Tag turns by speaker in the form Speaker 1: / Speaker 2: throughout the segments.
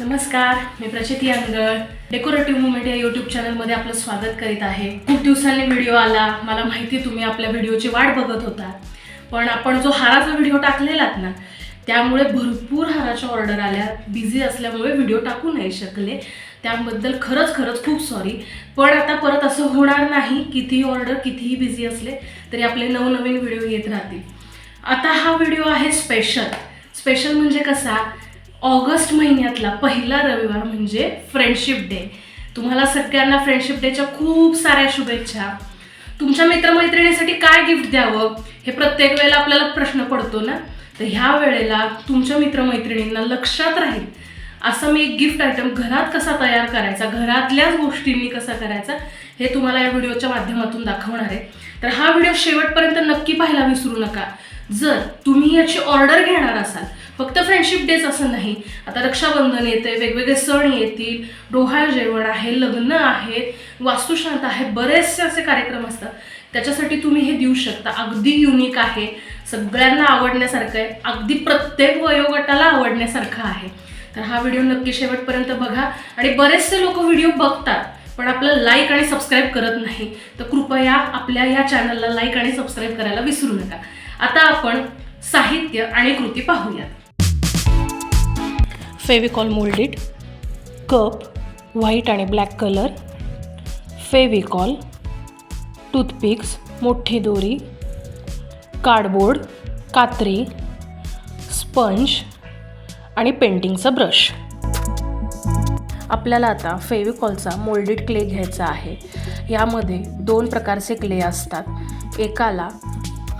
Speaker 1: नमस्कार मी Prachiti Angal decorative movement या यूट्यूब चॅनलमध्ये आपलं स्वागत करीत आहे. खूप दिवसांनी व्हिडिओ आला. मला माहिती आहे तुम्ही आपल्या व्हिडिओची वाट बघत होता पण आपण जो हाराचा व्हिडिओ टाकलेलात ना त्यामुळे भरपूर हाराच्या ऑर्डर आल्या. बिझी असल्यामुळे व्हिडिओ टाकू नाही शकले. त्याबद्दल खरंच खरंच खूप सॉरी पण आता परत असं होणार नाही. कितीही ऑर्डर कितीही बिझी असले तरी आपले नवनवीन व्हिडिओ येत राहतील. आता हा व्हिडिओ आहे स्पेशल स्पेशल म्हणजे कसा? ऑगस्ट महिन्यातला पहिला रविवार म्हणजे फ्रेंडशिप डे तुम्हाला सगळ्यांना फ्रेंडशिप डेच्या खूप साऱ्या शुभेच्छा. तुमच्या मित्रमैत्रिणीसाठी काय गिफ्ट द्यावं हे प्रत्येक वेळेला आपल्याला प्रश्न पडतो ना? तर ह्या वेळेला तुमच्या मित्रमैत्रिणींना लक्षात राहील असं मी एक गिफ्ट आयटम घरात कसा तयार करायचा घरातल्याच गोष्टींनी कसा करायचा हे तुम्हाला या व्हिडिओच्या माध्यमातून दाखवणार आहे. तर हा व्हिडिओ शेवटपर्यंत नक्की पाहायला विसरू नका. जर तुम्ही याची ऑर्डर घेणार असाल फक्त फ्रेंडशिप डेच असं नाही. आता रक्षाबंधन येते वेगवेगळे सण येतील डोहाळ जेवण आहे लग्न आहेत वास्तुशांत आहे बरेचसे असे कार्यक्रम असतात. त्याच्यासाठी तुम्ही हे देऊ शकता. अगदी युनिक आहे. सगळ्यांना आवडण्यासारखं आहे. अगदी प्रत्येक वयोगटाला आवडण्यासारखं आहे. तर हा व्हिडिओ नक्की शेवटपर्यंत बघा. आणि बरेचसे लोक व्हिडिओ बघतात पण आपलं लाईक आणि सबस्क्राईब करत नाही. तर कृपया आपल्या या चॅनलला लाईक आणि सबस्क्राईब करायला विसरू नका. आता आपण साहित्य आणि कृती पाहूयात. फेविकॉल मोल्डेड कप व्हाईट आणि ब्लॅक कलर फेविकॉल टूथपिक्स मोठी दोरी कार्डबोर्ड कात्री स्पंज आणि पेंटिंगचा ब्रश. आपल्याला आता फेविकॉलचा मोल्डेड क्ले घ्यायचा आहे. यामध्ये दोन प्रकारचे क्ले असतात. एकाला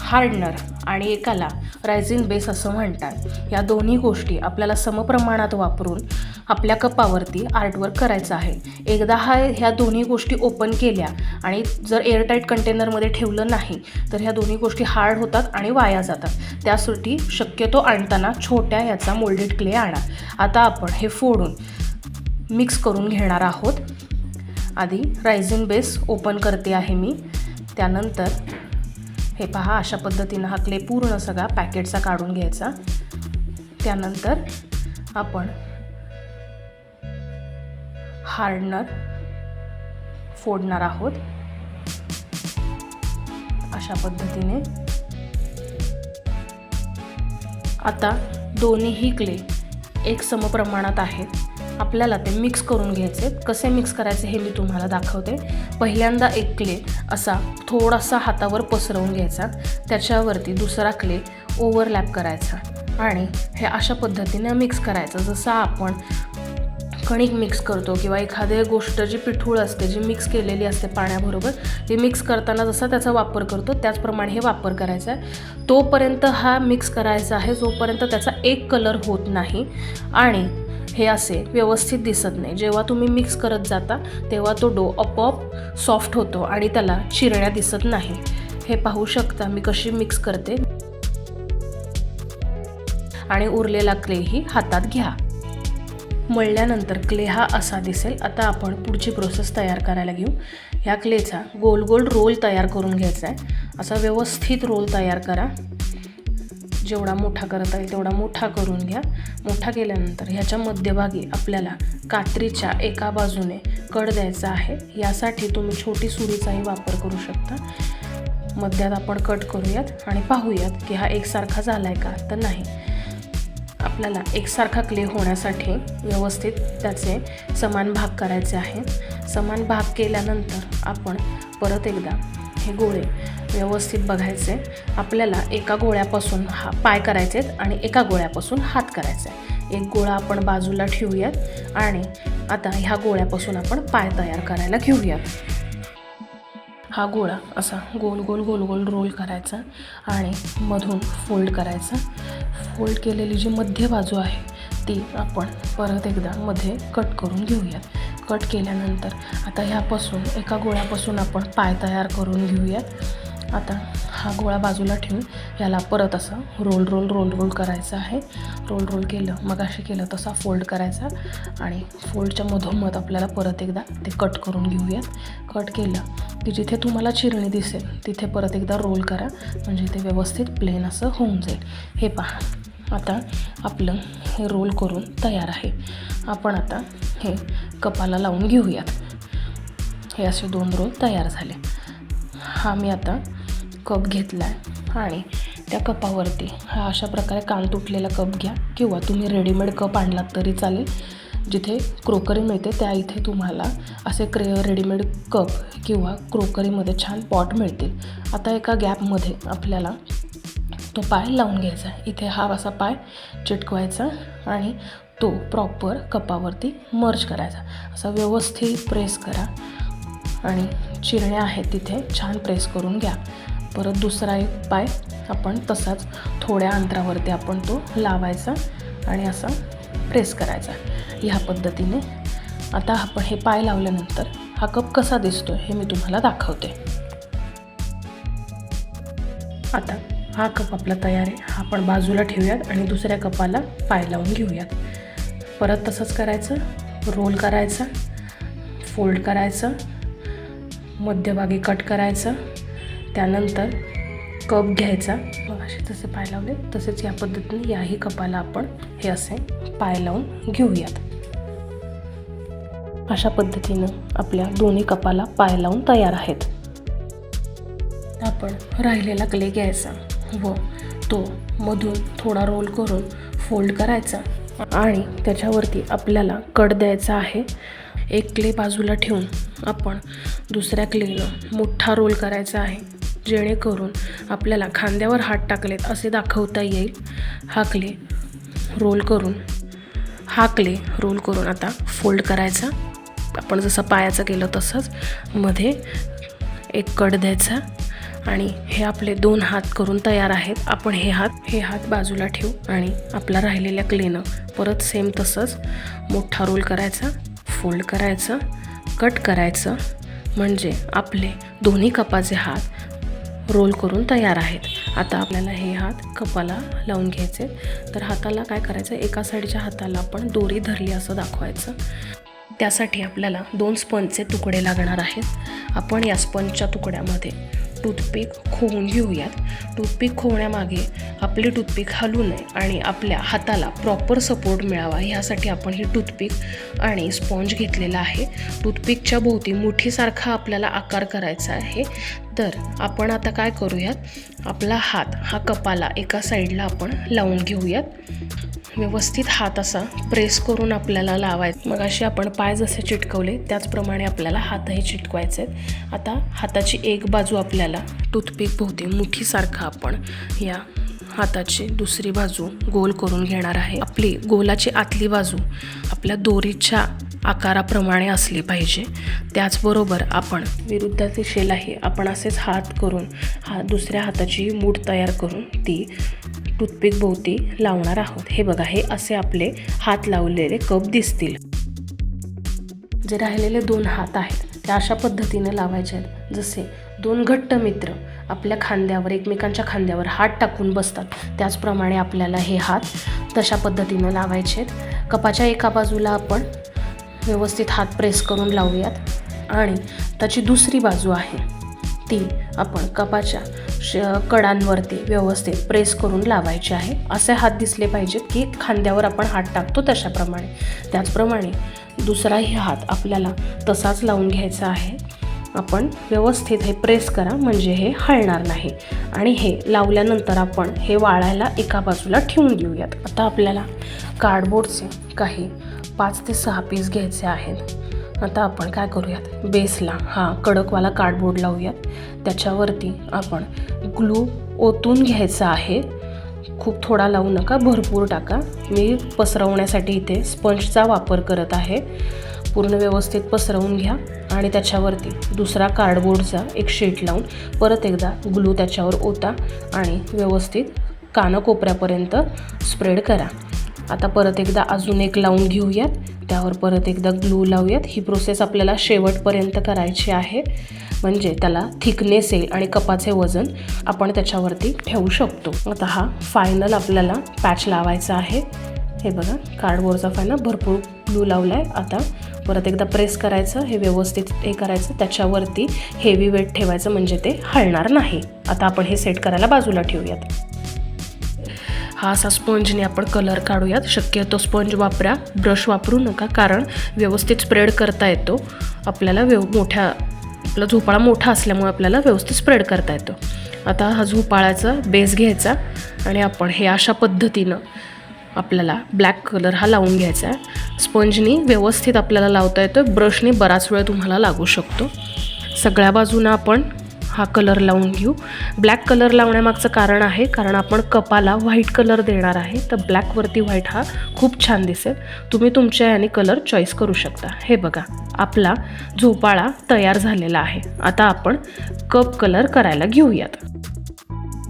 Speaker 1: हार्डनर आणि एकाला रायझिन बेस असं म्हणतात. या दोन्ही गोष्टी आपल्याला समप्रमाणात वापरून आपल्या कपावरती आर्टवर्क करायचं आहे. एकदा हा ह्या दोन्ही गोष्टी ओपन केल्या आणि जर एअरटाईट कंटेनरमध्ये ठेवलं नाही तर ह्या दोन्ही गोष्टी हार्ड होतात आणि वाया जातात. त्यासाठी शक्यतो आणताना छोट्या ह्याचा मोल्डेड क्ले आणा. आता आपण हे फोडून मिक्स करून घेणार आहोत. आधी रायझिन बेस ओपन करते आहे मी. त्यानंतर हे पहा अशा पद्धतीनं हा क्ले पूर्ण सगळा पॅकेटचा काढून घ्यायचा. त्यानंतर आपण हार्डनर फोडणार आहोत. अशा पद्धतीने. आता दोन्हीही क्ले एक समप्रमाणात आहेत. आपल्याला ते मिक्स करून घ्यायचे. कसे मिक्स करायचे हे मी तुम्हाला दाखवते. पहिल्यांदा एक क्ले असा थोडासा हातावर पसरवून घ्यायचा. त्याच्यावरती दुसरा क्ले ओव्हरलॅप करायचा. आणि हे अशा पद्धतीने मिक्स करायचं. जसं आपण कणिक मिक्स करतो किंवा एखादी गोष्ट जी पिठूळ असते जी मिक्स केलेली असते पाण्याबरोबर ती मिक्स करताना जसा त्याचा वापर करतो त्याचप्रमाणे हे वापर करायचा आहे. तोपर्यंत हा मिक्स करायचा आहे जोपर्यंत त्याचा एक कलर होत नाही. आणि हे असे व्यवस्थित दिसत नाही. जेव्हा तुम्ही मिक्स करत जाता तेव्हा तो डो आपोआप सॉफ्ट होतो आणि त्याला चिरण्या दिसत नाही. हे पाहू शकता मी कशी मिक्स करते. आणि उरलेला क्लेही हातात घ्या. मळल्यानंतर क्ले हा असा दिसेल. आता आपण पुढची प्रोसेस तयार करायला घेऊ. ह्या क्लेचा गोल गोल रोल तयार करून घ्यायचा आहे. असा व्यवस्थित रोल तयार करा. जेवढा मोठा करता येईल तेवढा मोठा करून घ्या. मोठा केल्यानंतर ह्याच्या मध्यभागी आपल्याला कात्रीच्या एका बाजूने कड द्यायचा आहे. यासाठी तुम्ही छोटी सुरीचाही वापर करू शकता. मध्यात आपण कट करूयात आणि पाहूयात की हा एकसारखा झाला आहे का तर नाही. आपल्याला एकसारखा क्ले होण्यासाठी व्यवस्थित त्याचे समान भाग करायचे आहे. समान भाग केल्यानंतर आपण परत एकदा हे गोळे व्यवस्थित बघायचे. आपल्याला एका गोळ्यापासून हा पाय करायचे आहेत आणि एका गोळ्यापासून हात करायचा. आहे एक गोळा आपण बाजूला ठेवूयात आणि आता ह्या गोळ्यापासून आपण पाय तयार करायला घेऊयात. हा गोळा असा गोल गोल गोल गोल रोल करायचा आणि मधून फोल्ड करायचा. फोल्ड केलेली जी मध्य बाजू आहे ती आपण परत एकदा मध्ये कट करून घेऊयात. कट केल्यानंतर आता ह्यापासून एका गोळ्यापासून आपण पाय तयार करून घेऊयात. आता हा गोळा बाजूला ठेवून याला परत असं रोल रोल रोल रोल करायचं आहे. रोल रोल केलं मग असे केलं तसा फोल्ड करायचा आणि फोल्डच्या मधोमध आपल्याला परत एकदा ते कट करून घेऊयात. कट केलं की जिथे तुम्हाला चिरणी दिसेल तिथे परत एकदा रोल करा म्हणजे ते व्यवस्थित प्लेन असं होऊन जाईल. हे पहा. आता आपलं हे रोल करून तयार आहे. आपण आता हे कपाला लावून घेऊयात. हे असे दोन रोल तयार झाले. हा मी आता कप घेतला आहे आणि त्या कपावरती हा अशा प्रकारे कान तुटलेला कप घ्या किंवा तुम्ही रेडीमेड कप आणलात तरी चालेल. जिथे क्रोकरी मिळते त्या इथे तुम्हाला असे क्रे रेडीमेड कप किंवा क्रोकरीमध्ये छान पॉट मिळतील. आता एका गॅपमध्ये आपल्याला तो पाय लावून घ्यायचा इथे हा असा पाय चिटकवायचा आणि तो प्रॉपर कपावरती मर्ज करायचा. असा व्यवस्थित प्रेस करा आणि चिरण्या आहेत तिथे छान प्रेस करून घ्या. परत दुसरा एक पाय आपण तसाच थोड्या अंतरावरती आपण तो लावायचा आणि असा प्रेस करायचा. ह्या पद्धतीने. आता आपण हे पाय लावल्यानंतर हा कप कसा दिसतो हे मी तुम्हाला दाखवते. आता हा कप आपला तयार आहे. हा आपण बाजूला ठेवूयात आणि दुसऱ्या कपाला पाय लावून घेऊयात. परत तसंच करायचं रोल करायचा फोल्ड करायचं मध्यभागी कट करायचं त्यानंतर कप घ्यायचा. मग असे तसे पाय लावले तसेच या पद्धतीने याही कपाला आपण हे असे पाय लावून घेऊयात. अशा पद्धतीनं आपल्या दोन्ही कपाला पाय लावून तयार आहेत. आपण राहिलेला क्ले घ्यायचा. व तो मधून थोडा रोल करून फोल्ड करायचा आणि त्याच्यावरती आपल्याला कट द्यायचा आहे. एक क्ले बाजूला ठेवून आपण दुसऱ्या क्लेनं मोठा रोल करायचा आहे. जेणेकरून आपल्याला खांद्यावर हात टाकलेत असे दाखवता येईल. हा क्ले रोल करून हा क्ले रोल करून आता फोल्ड करायचा. आपण जसं पायाचं केलं तसंच मध्ये एक कट द्यायचा. आणि हे आपले दोन हात करून तयार आहेत. आपण हे हात हे हात बाजूला ठेवू आणि आपला राहिलेल्या क्लेनं परत सेम तसंच मोठा रोल करायचा फोल्ड करायचं कट करायचं. म्हणजे आपले दोन्ही कपाचे हात रोल करून तयार आहेत. आता आपल्याला हे हात कपाला लावून घ्यायचे तर हाताला काय करायचं? एका साईडच्या हाताला आपण दोरी धरली असं दाखवायचं. त्यासाठी आपल्याला दोन स्पंजचे तुकडे लागणार आहेत. आपण या स्पंजच्या तुकड्यामध्ये टूथपिक खोवून घेऊयात. टूथपिक खोवण्यामागे आपले टूथपिक हलू नये आणि आपल्या हाताला प्रॉपर सपोर्ट मिळावा. ह्यासाठी आपण ही टूथपिक आणि स्पॉन्ज घेतलेला आहे. टूथपिकच्या भोवती मुठीसारखा आपल्याला आकार करायचा आहे. तर आपण आता काय करूयात? आपला हात हा कपाला एका साईडला आपण लावून घेऊयात. व्यवस्थित हात असा प्रेस करून आपल्याला लावायचा. मग असे आपण पाय जसे चिटकवले त्याचप्रमाणे आपल्याला हातही चिटकवायचे आहेत. आता हाताची एक बाजू आपल्याला टूथपिक भोवती मुठीसारखा आपण या हाताची दुसरी बाजू गोल करून घेणार आहे. आपली गोलाची आतली बाजू आपल्या दोरीच्या आकाराप्रमाणे असली पाहिजे. त्याचबरोबर आपण विरुद्ध दिशेलाही आपण असेच हात करून हा दुसऱ्या हाताची मूठ तयार करून ती टूथपिक भोवती लावणार आहोत. हे बघा हे असे आपले हात लावलेले कप दिसतील. जे राहिलेले दोन हात आहेत ते अशा पद्धतीने लावायचे आहेत. जसे दोन घट्ट मित्र आपल्या खांद्यावर एकमेकांच्या खांद्यावर हात टाकून बसतात. त्याचप्रमाणे आपल्याला हे हात तशा पद्धतीनं लावायचे आहेत. कपाच्या एका बाजूला आपण व्यवस्थित हात प्रेस करून लावूयात. आणि त्याची दुसरी बाजू आहे ती आपण कपाच्या श कडांवरती व्यवस्थित प्रेस करून लावायचे आहे. असे हात दिसले पाहिजेत की खांद्यावर आपण हात टाकतो तशाप्रमाणे. त्याचप्रमाणे दुसराही हात आपल्याला तसाच लावून घ्यायचा आहे. आपण व्यवस्थित हे प्रेस करा म्हणजे हे हळणार नाही. आणि हे लावल्यानंतर आपण हे वाळायला एका बाजूला ठेवून देऊयात. आता आपल्याला कार्डबोर्डचे काही पाच ते सहा पीस घ्यायचे आहेत. आता आपण काय करूयात? बेसला हा कडकवाला कार्डबोर्ड लावूयात. त्याच्यावरती आपण ग्लू ओतून घ्यायचा आहे. खूप थोडा लावू नका भरपूर टाका. मी पसरवण्यासाठी इथे स्पंजचा वापर करत आहे. पूर्ण व्यवस्थित पसरवून घ्या. आणि त्याच्यावरती दुसरा कार्डबोर्डचा एक शीट लावून परत एकदा ग्लू त्याच्यावर ओता आणि व्यवस्थित कानकोपऱ्यापर्यंत स्प्रेड करा. आता परत एकदा अजून एक लावून घेऊयात. त्यावर परत एकदा ग्लू लावूयात. ही प्रोसेस आपल्याला शेवटपर्यंत करायची आहे. म्हणजे त्याला थिकनेस येईल आणि कपाचे वजन आपण त्याच्यावरती ठेवू शकतो. आता हा फायनल आपल्याला पॅच लावायचा आहे. हे बघा कार्डबोर्डचा फायनल भरपूर ग्लू लावला आहे आता परत एकदा प्रेस करायचं हे व्यवस्थित हे करायचं. त्याच्यावरती हेवी वेट ठेवायचं म्हणजे ते हलणार नाही. आता आपण हे सेट करायला बाजूला ठेवूयात. हा असा स्पंजने आपण कलर काढूयात. शक्यतो स्पंज वापरा. ब्रश वापरू नका कारण व्यवस्थित स्प्रेड करता येतो. आपल्याला व्यव मोठ्या आपला झोपाळा मोठा असल्यामुळे आपल्याला व्यवस्थित स्प्रेड करता येतो. आता हा झोपाळ्याचा बेस घ्यायचा आणि आपण हे अशा पद्धतीनं आपल्याला ब्लॅक कलर हा लावून घ्यायचा. आहे स्पंजनी व्यवस्थित आपल्याला लावता येतो ब्रशने बराच वेळ तुम्हाला लागू शकतो. सगळ्या बाजूनं आपण हा कलर लावून घेऊ. ब्लॅक कलर लावण्यामागचं कारण आहे कारण आपण कपाला व्हाईट कलर देणार आहे. तर ब्लॅकवरती व्हाईट हा खूप छान दिसेल. तुम्ही तुमच्या याने कलर चॉईस करू शकता. हे बघा आपला झोपाळा तयार झालेला आहे. आता आपण कप कलर करायला घेऊयात.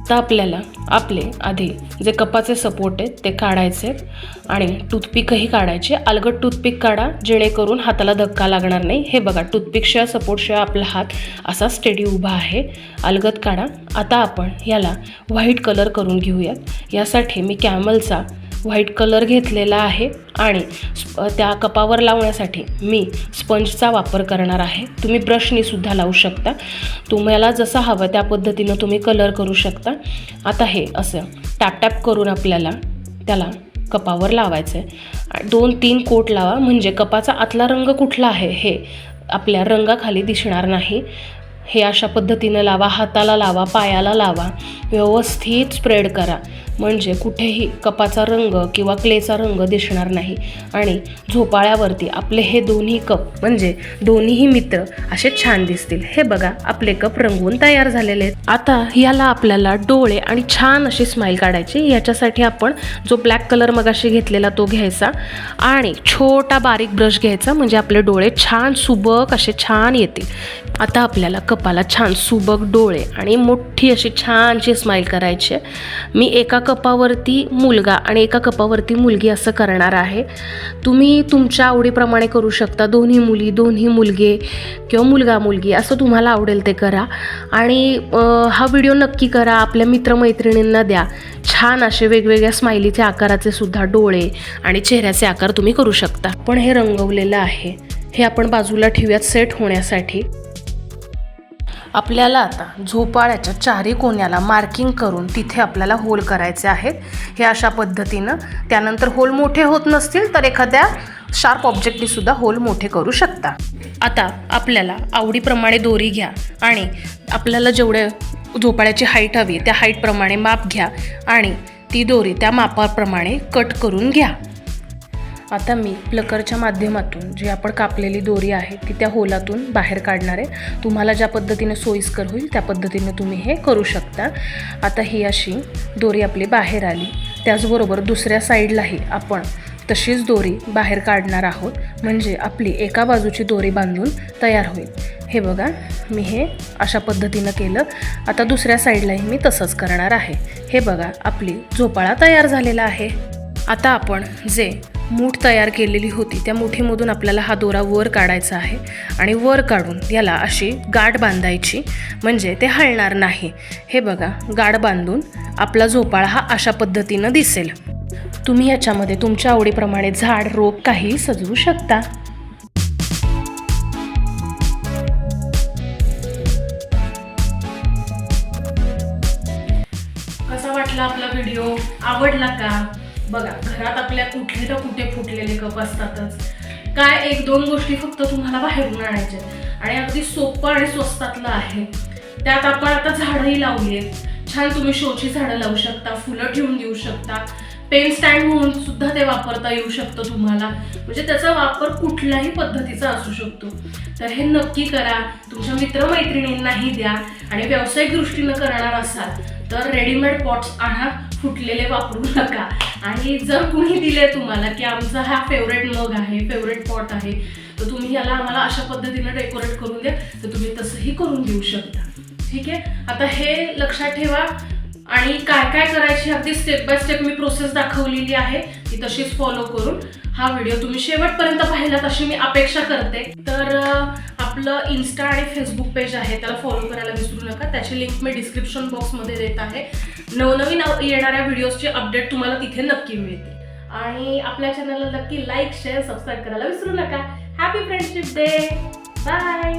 Speaker 1: आता आपल्याला आपले आधी जे कपाचे सपोर्ट आहेत ते काढायचे आणि टूथपिकही काढायचे. अलगट टूथपिक काढा जेणेकरून हाताला धक्का लागणार नाही. हे बघा टूथपिकशिवाय सपोर्टशिवाय आपला हात असा स्टेडी उभा आहे. अलगत काढा. आता आपण याला व्हाईट कलर करून घेऊयात. यासाठी मी कॅमलचा व्हाईट कलर घेतलेला आहे आणि त्या कपावर लावण्यासाठी मी स्पंजचा वापर करणार आहे. तुम्ही ब्रशनी सुद्धा लावू शकता. तुम्हाला जसं हवं त्या पद्धतीनं तुम्ही कलर करू शकता. आता हे असं टॅप टॅप करून आपल्याला त्याला कपावर लावायचं आहे दोन तीन कोट लावा. म्हणजे कपाचा आतला रंग कुठला आहे हे आपल्या रंगाखाली दिसणार नाही. हे अशा पद्धतीनं लावा. हाताला लावा. पायाला लावा. व्यवस्थित स्प्रेड करा. म्हणजे कुठेही कपाचा रंग किंवा क्लेचा रंग दिसणार नाही. आणि झोपाळ्यावरती आपले हे दोन्ही कप म्हणजे दोन्हीही मित्र असे छान दिसतील. हे बघा आपले कप रंगवून तयार झालेले आहेत. आता याला आपल्याला डोळे आणि छान अशी स्माईल काढायची. याच्यासाठी आपण जो ब्लॅक कलर मगाशी घेतलेला तो घ्यायचा आणि छोटा बारीक ब्रश घ्यायचा म्हणजे आपले डोळे छान सुबक असे छान येतील. आता आपल्याला कपाला छान सुबक डोळे आणि मोठी अशी छानशी स्माईल करायची आहे. मी एका कपावरती मुलगा आणि एका कपावरती मुलगी असं करणार आहे. तुम्ही तुमच्या आवडीप्रमाणे करू शकता. दोन्ही मुली दोन्ही मुलगे किंवा मुलगा मुलगी असं तुम्हाला आवडेल ते करा. आणि हा व्हिडिओ नक्की करा. आपल्या मित्रमैत्रिणींना द्या. छान असे वेगवेगळ्या स्माइलीचे आकाराचे सुद्धा डोळे आणि चेहऱ्याचे आकार तुम्ही करू शकता. पण हे रंगवलेलं आहे. हे आपण बाजूला ठेवूयात सेट होण्यासाठी. आपल्याला आता झोपाळ्याच्या चारी कोण्याला मार्किंग करून तिथे आपल्याला होल करायचे आहेत. हे अशा पद्धतीनं त्यानंतर होल मोठे होत नसतील तर एखाद्या शार्प ऑब्जेक्टनी सुद्धा होल मोठे करू शकता. आता आपल्याला आवडीप्रमाणे दोरी घ्या आणि आपल्याला जेवढे झोपाळ्याची हाईट हवी त्या हाईटप्रमाणे माप घ्या आणि ती दोरी त्या मापाप्रमाणे कट करून घ्या. आता मी प्लकरच्या माध्यमातून जी आपण कापलेली दोरी आहे ती त्या होलातून बाहेर काढणार आहे. तुम्हाला ज्या पद्धतीने सोयीस्कर होईल त्या पद्धतीने तुम्ही हे करू शकता. आता ही अशी दोरी आपली बाहेर आली. त्याचबरोबर दुसऱ्या साईडलाही आपण तशीच दोरी बाहेर काढणार आहोत. म्हणजे आपली एका बाजूची दोरी बांधून तयार होईल. हे बघा मी हे अशा पद्धतीनं केलं. आता दुसऱ्या साईडलाही मी तसंच करणार आहे. हे बघा आपली झोपाळा तयार झालेला आहे. आता आपण जे मूठ तयार केलेली होती. त्या मुठीमधून आपल्याला हा दोरा वर काढायचा आहे आणि वर काढून याला अशी गाठ बांधायची. म्हणजे ते हलणार नाही. हे बघा गाठ बांधून आपला झोपाळा हा अशा पद्धतीनं दिसेल. तुम्ही याच्यामध्ये तुमच्या आवडीप्रमाणे झाड रोप काही सजवू शकता. कसा वाटला आपला व्हिडिओ? आवडला का? बघा घरात आपल्या कुठले तर कुठे फुटलेले कप असतातच. काय एक दोन गोष्टी फक्त तुम्हाला बाहेरून आणायच्या आणि अगदी सोपं आणि स्वस्तातलं आहे. त्यात आपण आता झाडंही लावली आहेत. छान तुम्ही शोची झाडं लावू शकता फुलं ठेवून देऊ शकता. पेन स्टँड म्हणून सुद्धा ते वापरता येऊ शकतं तुम्हाला. म्हणजे त्याचा वापर कुठल्याही पद्धतीचा असू शकतो. तर हे नक्की करा. तुमच्या मित्रमैत्रिणींनाही द्या. आणि व्यावसायिक दृष्टीनं करणार असाल तर रेडीमेड पॉट्स आणा. फुटलेले वापरू नका. आणि जर कुणी दिले तुम्हाला की आमचा हा फेवरेट मग आहे फेवरेट पॉट आहे तर तुम्ही याला आम्हाला अशा पद्धतीनं डेकोरेट करून द्या तर तुम्ही तसंही करून देऊ शकता. ठीक आहे? आता हे लक्षात ठेवा. आणि काय काय करायची अगदी स्टेप बाय स्टेप मी प्रोसेस दाखवलेली आहे ती तशीच फॉलो करून. हा व्हिडिओ तुम्ही शेवटपर्यंत पाहिलात अशी मी अपेक्षा करते. तर आपलं इन्स्टा आणि फेसबुक पेज आहे त्याला फॉलो करायला विसरू नका. त्याची लिंक मी डिस्क्रिप्शन बॉक्समध्ये देत आहे. नवनवीन येणाऱ्या व्हिडिओजचे अपडेट तुम्हाला तिथे नक्की मिळते आणि आपल्या चॅनलला नक्की लाईक शेअर सबस्क्राईब करायला विसरू नका. Happy friendship day bye